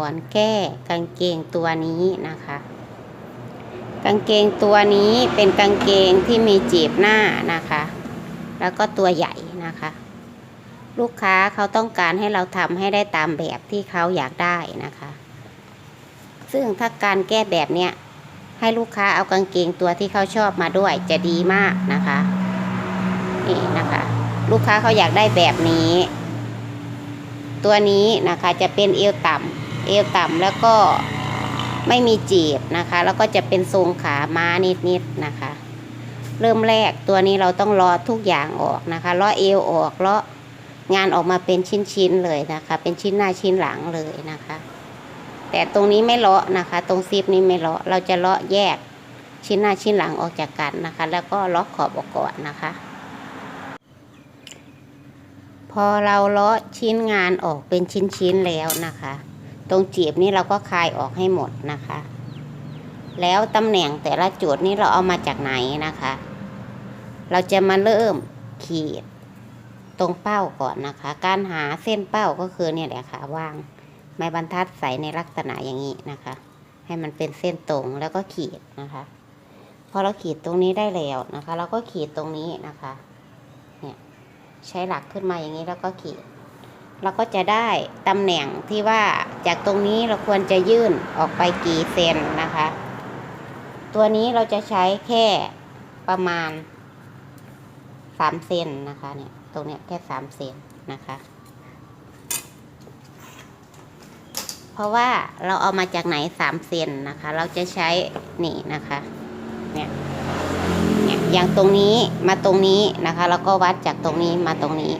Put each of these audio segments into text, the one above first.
อนแก้กางเกงตัวนี้นะคะ กางเกงตัวนี้เป็นกางเกงที่มีจีบหน้านะคะ แล้วก็ตัวใหญ่นะคะ ลูกค้าเขาต้องการให้เราทำให้ได้ตามแบบที่เขาอยากได้นะคะ ซึ่งถ้าการแก้แบบเนี้ยให้ลูกค้าเอากางเกงตัวที่เขาชอบมาด้วยจะดีมากนะคะนี่นะคะ ลูกค้าเขาอยากได้แบบนี้ ตัวนี้นะคะจะเป็นเอวต่ำ เอวต่ำแล้วก็ไม่มีจีบนะคะ แล้วก็จะเป็นทรงขาม้านิดๆนะคะ เริ่มแรกตัวนี้เราต้องเลาะทุกอย่างออกนะคะลาะเอวออกลาะงานออกมาเป็นชิ้นๆเลยนะคะ เป็นชิ้นหน้าชิ้นหลังเลยนะคะ แต่ตรงนี้ไม่เลาะนะคะ ตรงซิปนี้ไม่เลาะเราจะเลาะแยกชิ้นหน้าชิ้นหลังออกจากกันนะคะ แล้วก็ล็อกขอบออกก่อนนะคะ พอเราเลาะชิ้นงานออกเป็นชิ้นๆแล้วนะคะ ตรงจีบนี้เราก็คลายออกให้หมดนะคะ แล้วตำแหน่งแต่ละจุดนี้เราเอามาจากไหนนะคะ เราจะมาเริ่มขีดตรงเป้าก่อนนะคะ การหาเส้นเป้าก็คือเนี่ยแหละค่ะวางไม้บรรทัดใส่ในลักษณะอย่างนี้นะคะ ให้มันเป็นเส้นตรงแล้วก็ขีดนะคะพอเราขีดตรงนี้ได้แล้วนะคะ เราก็ขีดตรงนี้นะคะ เนี่ยใช้หลักขึ้นมาอย่างนี้แล้วก็ขีด เราก็จะได้ตำแหน่งที่ว่าจากตรงนี้เราควรจะยื่นออกไปกี่เซนนะคะ ตัวนี้เราจะใช้แค่ประมาณสามเซนนะคะเนี่ยตรงเนี้ยแค่สามเซนนะคะ เพราะว่าเราเอามาจากไหนสามเซนนะคะ เราจะใช้นี่นะคะเนี่ยเนี่ยอย่างตรงนี้มาตรงนี้นะคะ แล้วก็วัดจากตรงนี้มาตรงนี้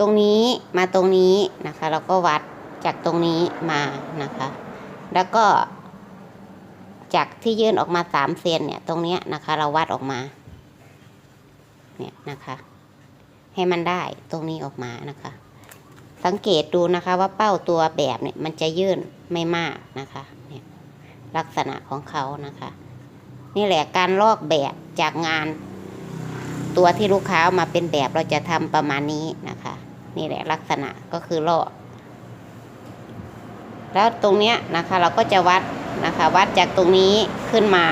ตรงนี้มาตรงนี้นะคะแล้วก็วัดจากตรงนี้มานะคะ แล้วก็ จากที่ยื่นออกมาสามเซนเนี่ยตรงเนี้ยนะคะ เราวัดออกมา เนี่ยนะคะ ให้มันได้ตรงนี้ออกมานะคะ สังเกตดูนะคะว่าเป้าตัวแบบเนี่ยมันจะยื่นไม่มากนะคะเนี่ยลักษณะของเขานะคะ นี่แหละการลอกแบบจากงานตัวที่ลูกค้ามาเป็นแบบเราจะทำประมาณนี้นะคะ นี่แหละลักษณะก็คือลอแล้วตรงเนี้ยนะคะเราก็จะวัดนะคะวัดจากตรงนี้ขึ้นมา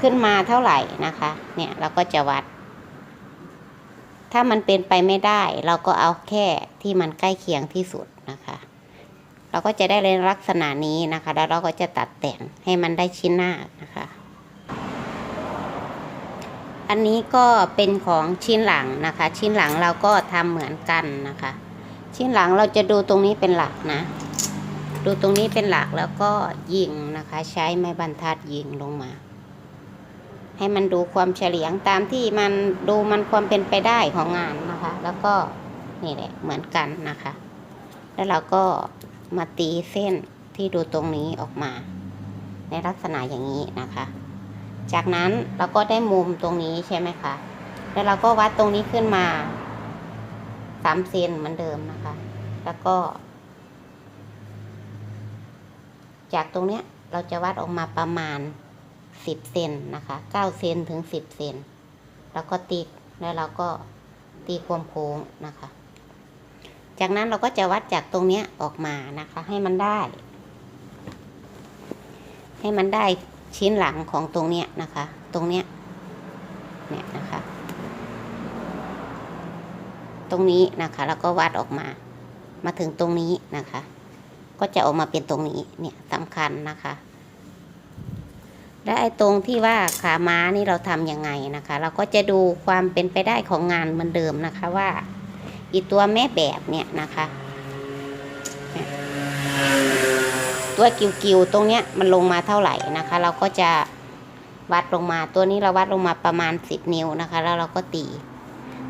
ขึ้นมาเท่าไหร่นะคะ เนี่ยเราก็จะวัด ถ้ามันเป็นไปไม่ได้ เราก็เอาแค่ที่มันใกล้เคียงที่สุดนะคะ เราก็จะได้ในลักษณะนี้นะคะ แล้วเราก็จะตัดแต่งให้มันได้ชิ้นหน้านะคะ อันนี้ก็เป็นของชิ้นหลังนะคะ ชิ้นหลังเราก็ทำเหมือนกันนะคะ ชิ้นหลังเราจะดูตรงนี้เป็นหลักนะ ดูตรงนี้เป็นหลักแล้วก็ยิงนะคะ ใช้ไม้บรรทัดยิงลงมา ให้มันดูความเฉลียงตามที่มันดูมันความเป็นไปได้ของงานนะคะ แล้วก็นี่แหละเหมือนกันนะคะ แล้วเราก็มาตีเส้นที่ดูตรงนี้ออกมา ในลักษณะอย่างนี้นะคะ จากนั้นเราก็ได้มุมตรงนี้ใช่ไหมคะแล้วเราก็วัดตรงนี้ขึ้นมาสามเซนเหมือนเดิมนะคะ แล้วก็ จากตรงเนี้ยเราจะวัดออกมาประมาณสิบเซนนะคะเก้าเซนถึงสิบเซนแล้วก็ตีแล้วเราก็ตีความโค้งนะคะ จากนั้นเราก็จะวัดจากตรงเนี้ยออกมานะคะ ให้มันได้ ให้มันได้ ชิ้นหลังของตรงเนี้ยนะคะ ตรงเนี้ยเนี่ยนะคะ ตรงนี้นะคะแล้วก็วัดออกมา มาถึงตรงนี้นะคะ ก็จะออกมาเป็นตรงนี้เนี่ยสำคัญนะคะ และไอ้ตรงที่ว่าขาม้านี่เราทำยังไงนะคะ เราก็จะดูความเป็นไปได้ของงานเหมือนเดิมนะคะว่าอีตัวแม่แบบเนี่ยนะคะเนี่ย ตัวกิวๆตรงเนี้ยมันลงมาเท่าไหร่นะคะ เราก็จะวัดลงมาตัวนี้เราวัดลงมาประมาณสิบนิ้วนะคะ แล้วเราก็ตี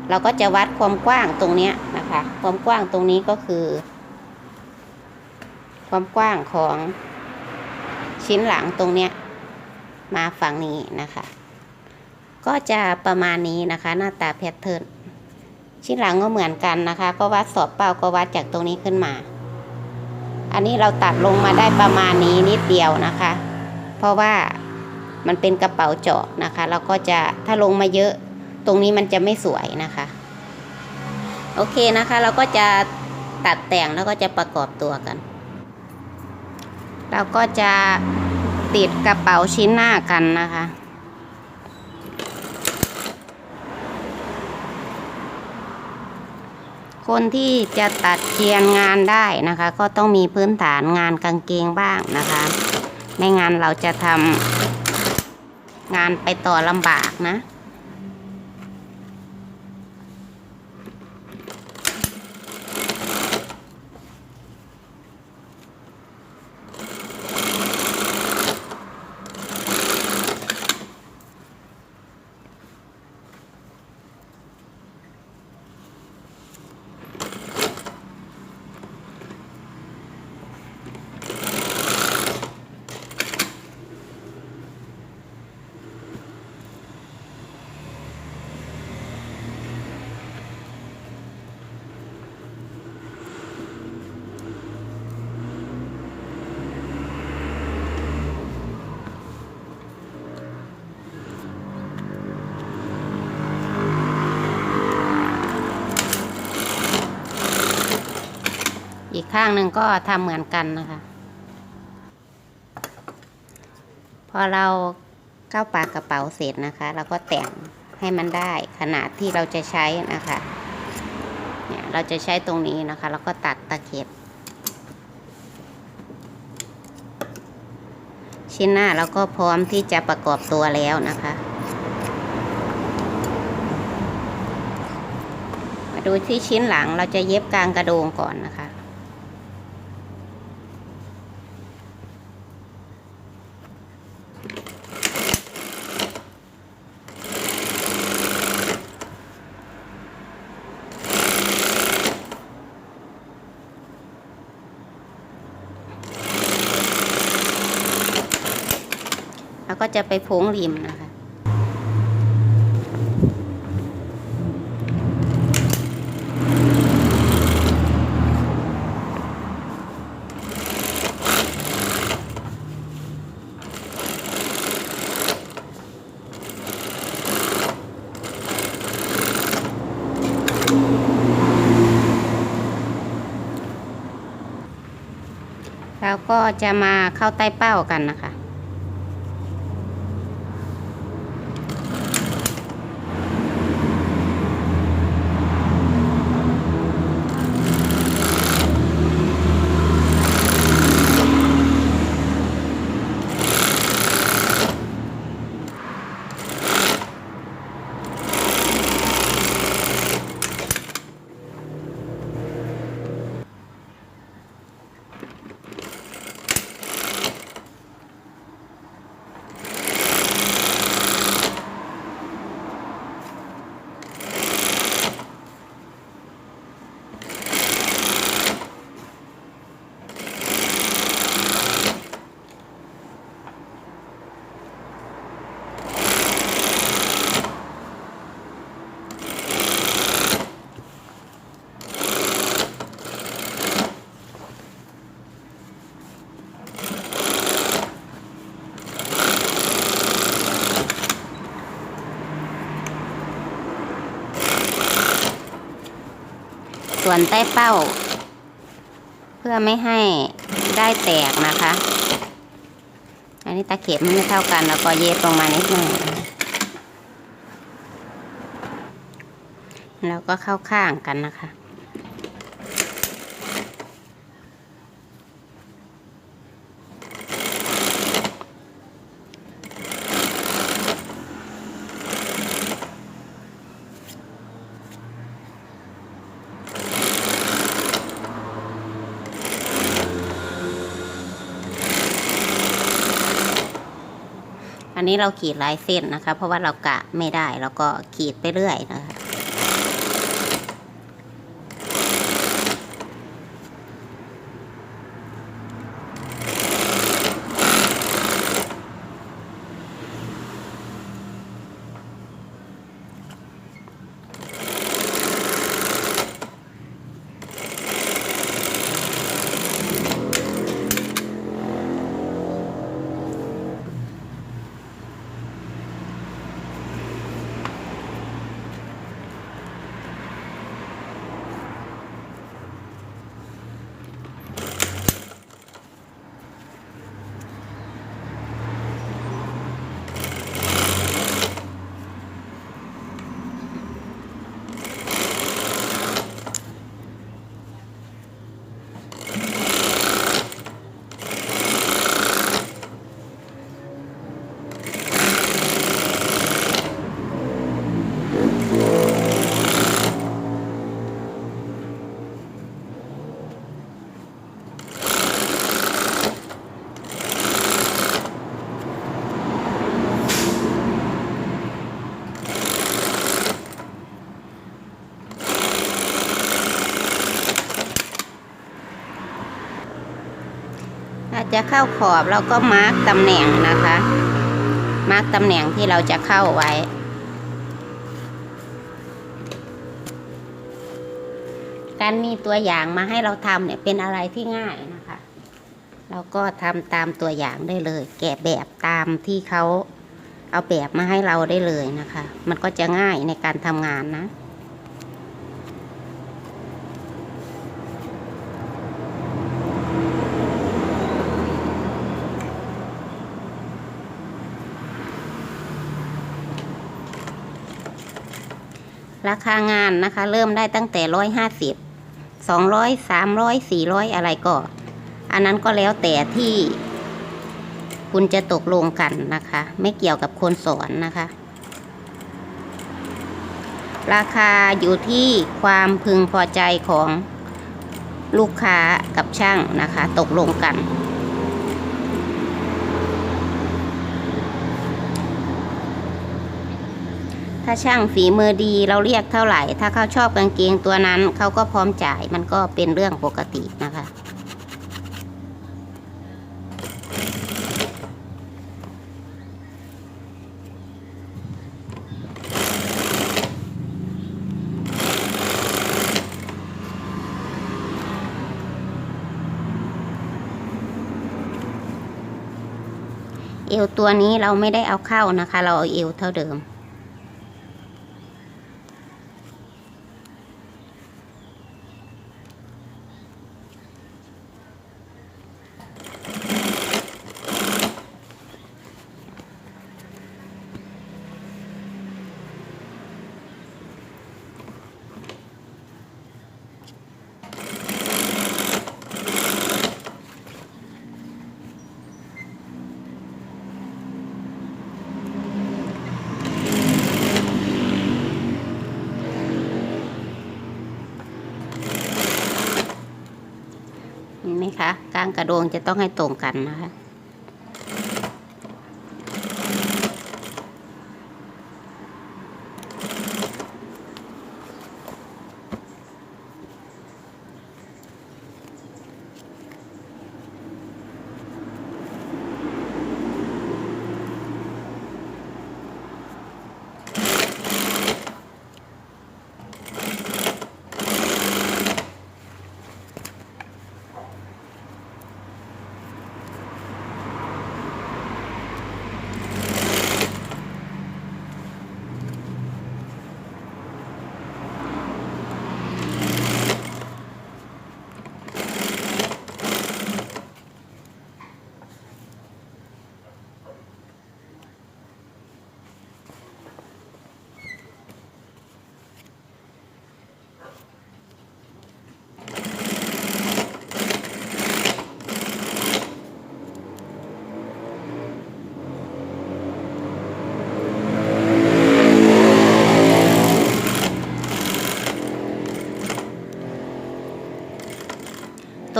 เราก็จะวัดความกว้างตรงเนี้ยนะคะ ความกว้างตรงนี้ก็คือ ความกว้างของชิ้นหลังตรงเนี้ยมาฝั่งนี้นะคะ ก็จะประมาณนี้นะคะ หน้าตาแพทเทิร์นชิ้นหลังก็เหมือนกันนะคะ ก็วัดสอบเป้าก็วัดจากตรงนี้ขึ้นมา อันนี้เราตัดลงมาได้ประมาณนี้นิดเดียวนะคะ เพราะว่ามันเป็นกระเป๋าเจาะนะคะ เราก็จะถ้าลงมาเยอะตรงนี้มันจะไม่สวยนะคะ โอเคนะคะ เราก็จะตัดแต่งแล้วก็จะประกอบตัวกัน เราก็จะติดกระเป๋าชิ้นหน้ากันนะคะ คนที่จะตัดเคียนงานได้นะคะ ก็ต้องมีพื้นฐานงานกางเกงบ้างนะคะไม่งั้นเราจะทำงานไปต่อลำบากนะ ข้างหนึ่งก็ทำเหมือนกันนะคะ พอเราเข้าปากกระเป๋าเสร็จนะคะ เราก็แต่งให้มันได้ขนาดที่เราจะใช้นะคะ เนี่ยเราจะใช้ตรงนี้นะคะ แล้วก็ตัดตะเข็บ ชิ้นหน้าเราก็พร้อมที่จะประกอบตัวแล้วนะคะมาดูที่ชิ้นหลังเราจะเย็บกลางกระโดงก่อนนะคะ จะไปโพ้งริมนะคะแล้วก็จะมาเข้าใต้เป้ากันนะคะ ส่วนใต้เป้า เพื่อไม่ให้ได้แตกนะคะ อันนี้ตะเข็บมันไม่เท่ากันแล้วก็เย็บลงมานิดหน่อยแล้วก็เข้าข้างกันนะคะ อันนี้เราขีดลายเส้นนะคะ เพราะว่าเรากะไม่ได้เราก็ขีดไปเรื่อยนะคะ จะเข้าขอบเราก็มาร์กตำแหน่งนะคะ มาร์กตำแหน่งที่เราจะเข้าไว้ การมีตัวอย่างมาให้เราทำเนี่ยเป็นอะไรที่ง่ายนะคะ เราก็ทำตามตัวอย่างได้เลย แกะแบบตามที่เขาเอาแบบมาให้เราได้เลยนะคะ มันก็จะง่ายในการทำงานนะ ราคางานนะคะ เริ่มได้ตั้งแต่ร้อยห้าสิบสองร้อยสามร้อยสี่ร้อยอะไรก็ อันนั้นก็แล้วแต่ที่คุณจะตกลงกันนะคะ ไม่เกี่ยวกับคนสอนนะคะ ราคาอยู่ที่ความพึงพอใจของลูกค้ากับช่างนะคะ ตกลงกัน ถ้าช่างฝีมือดีเราเรียกเท่าไหร่ ถ้าเขาชอบกางเกงตัวนั้นเขาก็พร้อมจ่ายมันก็เป็นเรื่องปกตินะคะเอวตัวนี้เราไม่ได้เอาเข้านะคะ เราเอาเอวเท่าเดิมางกระโดงจะต้องให้ตรงกันนะคะ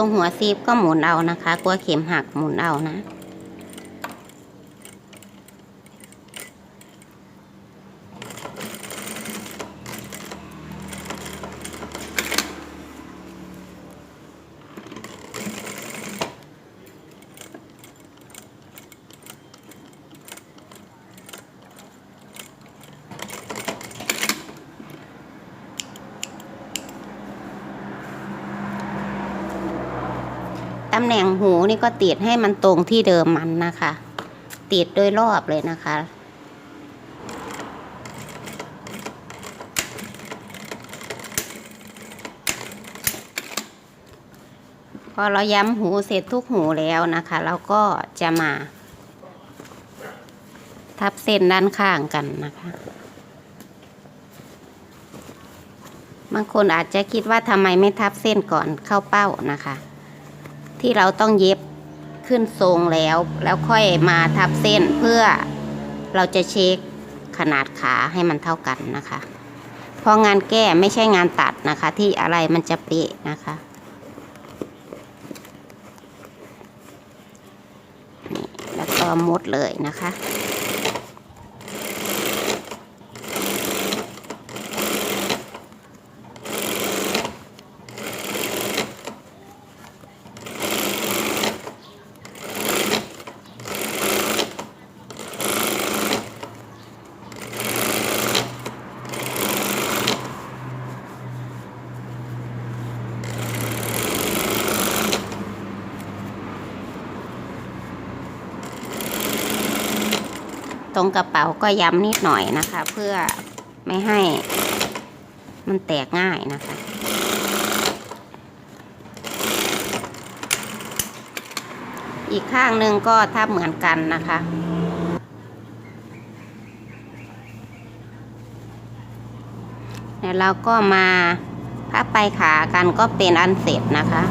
ตรงหัวซีฟก็หมุนเอานะคะ กลัวเข็มหักหมุนเอานะ แหน่งหูนี่ก็ติดให้มันตรงที่เดิมมันนะคะ ติดโดยรอบเลยนะคะ พอเราย้ำหูเสร็จทุกหูแล้วนะคะ เราก็จะมา ทับเส้นด้านข้างกันนะคะบางคนอาจจะคิดว่าทำไมไม่ทับเส้นก่อนเข้าเป้านะคะ ที่เราต้องเย็บขึ้นทรงแล้ว แล้วค่อยมาทับเส้นเพื่อเราจะเช็คขนาดขาให้มันเท่ากันนะคะ เพราะงานแก้ไม่ใช่งานตัดนะคะ ที่อะไรมันจะเป๊ะนะคะแล้วก็มุดเลยนะคะ กระเป๋าก็ย้ำนิดหน่อยนะคะ เพื่อไม่ให้มันแตกง่ายนะคะอีกข้างหนึ่งก็ทับเหมือนกันนะคะ แล้วเราก็มาพับไปขากันก็เป็นอันเสร็จนะคะ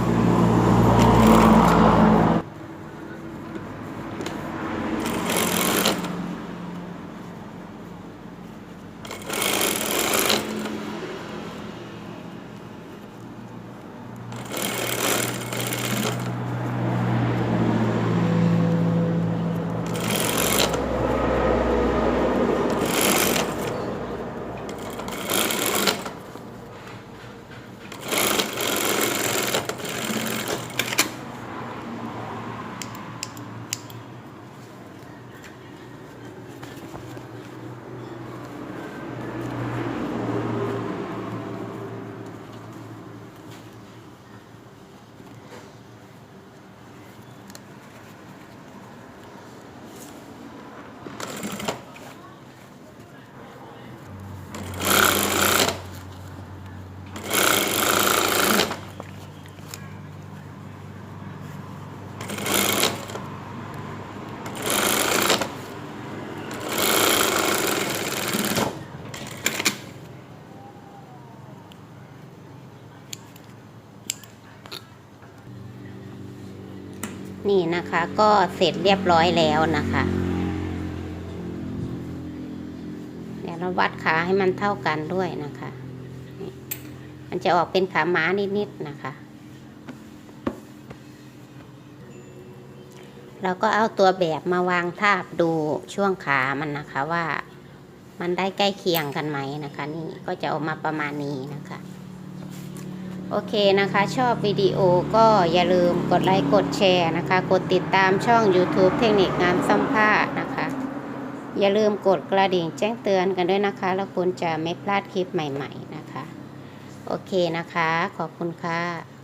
นี่นะคะก็เสร็จเรียบร้อยแล้วนะคะเดี๋ยวเราวัดขาให้มันเท่ากันด้วยนะคะ มันจะออกเป็นขาม้านิดๆนะคะ เราก็เอาตัวแบบมาวางทาบดูช่วงขามันนะคะว่ามันได้ใกล้เคียงกันไหมนะคะ นี่ก็จะออกมาประมาณนี้นะคะ โอเคนะคะ ชอบวิดีโอก็อย่าลืมกดไลค์กดแชร์นะคะ กดติดตามช่อง YouTube เทคนิคงานซ่อมผ้านะคะ อย่าลืมกดกระดิ่งแจ้งเตือนกันด้วยนะคะ แล้วคุณจะไม่พลาดคลิปใหม่ ๆนะคะ โอเคนะคะ ขอบคุณค่ะ